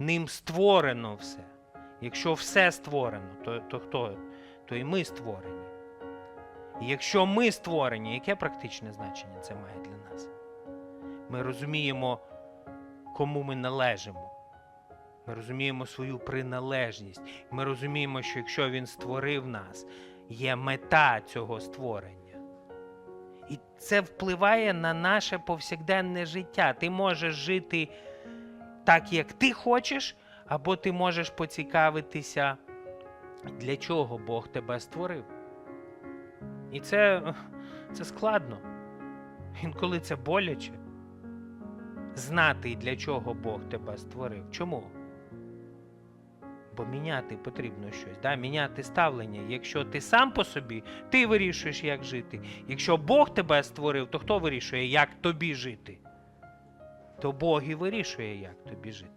ним створено все. Якщо все створено, то, то хто? То і ми створені. І якщо ми створені, яке практичне значення це має для нас? Ми розуміємо, кому ми належимо. Ми розуміємо свою приналежність. Ми розуміємо, що якщо він створив нас, є мета цього створення. І це впливає на наше повсякденне життя. Ти можеш жити так, як ти хочеш, або ти можеш поцікавитися, для чого Бог тебе створив. І це, це складно. Інколи це боляче. Знати, для чого Бог тебе створив. Чому? Бо міняти потрібно щось, да? міняти ставлення. Якщо ти сам по собі, ти вирішуєш, як жити. Якщо Бог тебе створив, то хто вирішує, як тобі жити? То Бог і вирішує, як тобі жити.